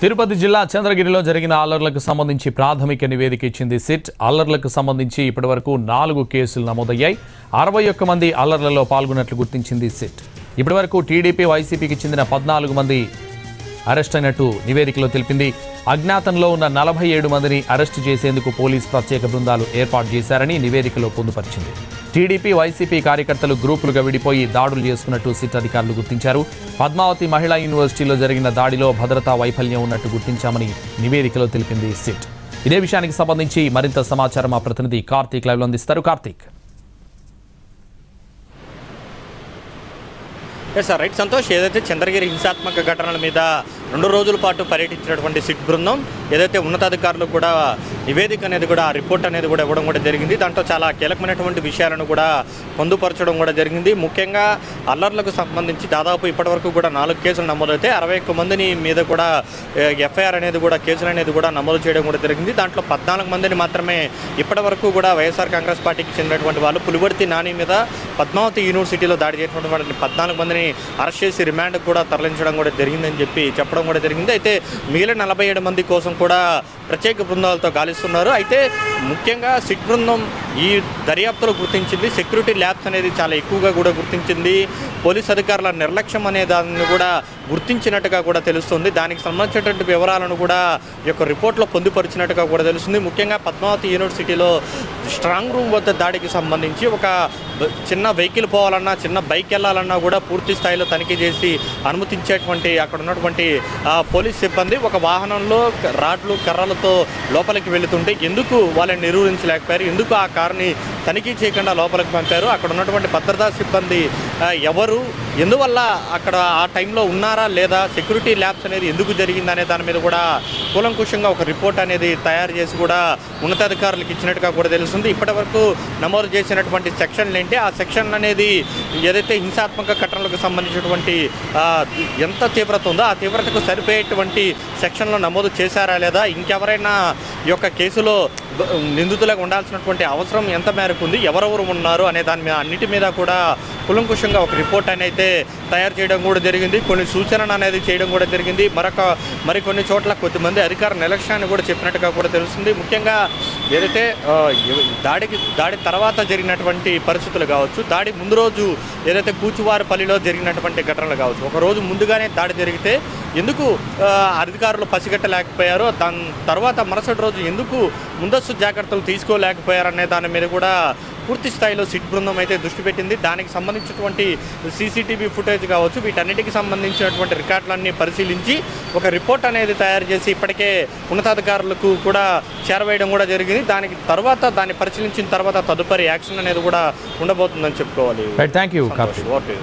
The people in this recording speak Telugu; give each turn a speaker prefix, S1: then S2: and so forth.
S1: తిరుపతి జిల్లా చంద్రగిరిలో జరిగిన అల్లర్లకు సంబంధించి ప్రాథమిక నివేదిక ఇచ్చింది సిట్. అల్లర్లకు సంబంధించి ఇప్పటివరకు నాలుగు కేసులు నమోదయ్యాయి. అరవై ఒక్క మంది అల్లర్లలో పాల్గొన్నట్లు గుర్తించింది సిట్. ఇప్పటివరకు టీడీపీ వైసీపీకి చెందిన పద్నాలుగు మంది అరెస్ట్ అయినట్టు నివేదికలో తెలిపింది. అజ్ఞాతంలో ఉన్న నలభై ఏడు మందిని అరెస్టు చేసేందుకు పోలీస్ ప్రత్యేక బృందాలు ఏర్పాటు చేశారని నివేదికలో పొందుపరిచింది. టీడీపీ వైసీపీ కార్యకర్తలు గ్రూపులుగా విడిపోయి దాడులు చేసుకున్నట్టు సిట్ అధికారులు గుర్తించారు. పద్మావతి మహిళా యూనివర్సిటీలో జరిగిన దాడిలో భద్రతా వైఫల్యం ఉన్నట్టు గుర్తించామని నివేదికలో తెలిపింది సిట్. ఇదే విషయానికి సంబంధించి మరింత సమాచారం మా ప్రతినిధి కార్తీక్ లైవ్లో అందిస్తారు. Karthik.
S2: Yes sir right Santosh ఏదైతే చంద్రగిరి హింసాత్మక ఘటనల మీద రెండు రోజుల పాటు పర్యటించినటువంటి సిట్ బృందం ఏదైతే ఉన్నతాధికారులు కూడా నివేదిక అనేది కూడా రిపోర్ట్ అనేది కూడా ఇవ్వడం కూడా జరిగింది. దాంట్లో చాలా కీలకమైనటువంటి విషయాలను కూడా పొందుపరచడం కూడా జరిగింది. ముఖ్యంగా అల్లర్లకు సంబంధించి దాదాపు ఇప్పటివరకు కూడా నాలుగు కేసులు నమోదైతే అరవై ఒక్క మందిని మీద కూడా ఎఫ్ఐఆర్ అనేది కూడా కేసులు అనేది కూడా నమోదు చేయడం కూడా జరిగింది. దాంట్లో పద్నాలుగు మందిని మాత్రమే ఇప్పటివరకు కూడా వైఎస్ఆర్ కాంగ్రెస్ పార్టీకి చెందినటువంటి వాళ్ళు పులివర్తి నాని మీద పద్మావతి యూనివర్సిటీలో దాడి చేసినటువంటి వాళ్ళని పద్నాలుగు మందిని అరెస్ట్ చేసి రిమాండ్ కూడా తరలించడం కూడా జరిగిందని చెప్పి చెప్పడం కూడా జరిగింది. అయితే మిగిలిన నలభై ఏడు మంది కోసం కూడా ప్రత్యేక బృందాలతో గాలిస్తున్నారు. అయితే ముఖ్యంగా సిట్ బృందం ఈ దర్యాప్తులో గుర్తించింది. సెక్యూరిటీ ల్యాబ్స్ అనేది చాలా ఎక్కువగా కూడా గుర్తించింది. పోలీస్ అధికారుల నిర్లక్ష్యం అనే దాన్ని కూడా గుర్తించినట్టుగా కూడా తెలుస్తుంది. దానికి సంబంధించినటువంటి వివరాలను కూడా ఈ యొక్క రిపోర్ట్లో పొందుపరిచినట్టుగా కూడా తెలుస్తుంది. ముఖ్యంగా పద్మావతి యూనివర్సిటీలో స్ట్రాంగ్ రూమ్ వద్ద దాడికి సంబంధించి ఒక చిన్న వెహికల్ పోవాలన్నా చిన్న బైక్ వెళ్ళాలన్నా కూడా పూర్తి స్థాయిలో తనిఖీ చేసి అనుమతించేటువంటి అక్కడ ఉన్నటువంటి పోలీస్ సిబ్బంది ఒక వాహనంలో రాడ్లు కర్రలతో లోపలికి వెళుతుంటే ఎందుకు వాళ్ళని నిరూపించలేకపోయారు ఎందుకు ఆ కారుని తనిఖీ చేయకుండా లోపలికి పంపారు? అక్కడ ఉన్నటువంటి భద్రతా సిబ్బంది ఎవరు? ఎందువల్ల అక్కడ ఆ టైంలో ఉన్నారా లేదా? సెక్యూరిటీ ల్యాబ్స్ అనేది ఎందుకు జరిగింది అనే దాని మీద కూడా కూలంకుషంగా ఒక రిపోర్ట్ అనేది తయారు చేసి కూడా ఉన్నతాధికారులకు ఇచ్చినట్టుగా కూడా తెలుస్తుంది. ఇప్పటివరకు నమోదు చేసినటువంటి సెక్షన్లు ఏంటంటే ఆ సెక్షన్ అనేది ఏదైతే హింసాత్మక ఘటనలకు సంబంధించినటువంటి ఎంత తీవ్రత ఉందో ఆ తీవ్రతకు సరిపోయేటువంటి సెక్షన్లో నమోదు చేశారా లేదా ఇంకెవరైనా ఈ యొక్క కేసులో నిందితులకు ఉండాల్సినటువంటి అవసరం ఎంత మేరకు ఉంది ఎవరెవరు ఉన్నారు అనే దాని మీద అన్నిటి మీద కూడా కులంకుషంగా ఒక రిపోర్ట్ అనేది తయారు చేయడం కూడా జరిగింది. కొన్ని సూచనలు అనేది చేయడం కూడా జరిగింది. మరొక మరికొన్ని చోట్ల కొద్దిమంది అధికార నిర్లక్ష్యాన్ని కూడా చెప్పినట్టుగా కూడా తెలుస్తుంది. ముఖ్యంగా ఏదైతే దాడికి దాడి తర్వాత జరిగినటువంటి పరిస్థితులు కావచ్చు దాడి ముందు రోజు ఏదైతే కూచువారిపల్లిలో జరిగినటువంటి ఘటనలు కావచ్చు ఒక రోజు ముందుగానే దాడి జరిగితే ఎందుకు అధికారులు పసిగట్టలేకపోయారో దాని తర్వాత మరుసటి రోజు ఎందుకు ముందస్తు జాగ్రత్తలు తీసుకోలేకపోయారనే దాని మీద కూడా పూర్తి స్థాయిలో సిట్ బృందం అయితే దృష్టి పెట్టింది. దానికి సంబంధించినటువంటి సీసీటీవీ ఫుటేజ్ కావచ్చు వీటన్నిటికి సంబంధించినటువంటి రికార్డులన్నీ పరిశీలించి ఒక రిపోర్ట్ అనేది తయారు చేసి ఇప్పటికే ఉన్నతాధికారులకు కూడా చేరవేయడం కూడా జరిగింది. దానికి తర్వాత దాన్ని పరిశీలించిన తర్వాత తదుపరి యాక్షన్ అనేది కూడా ఉండబోతుందని చెప్పుకోవాలి.
S1: Thank you.
S2: ఓకే.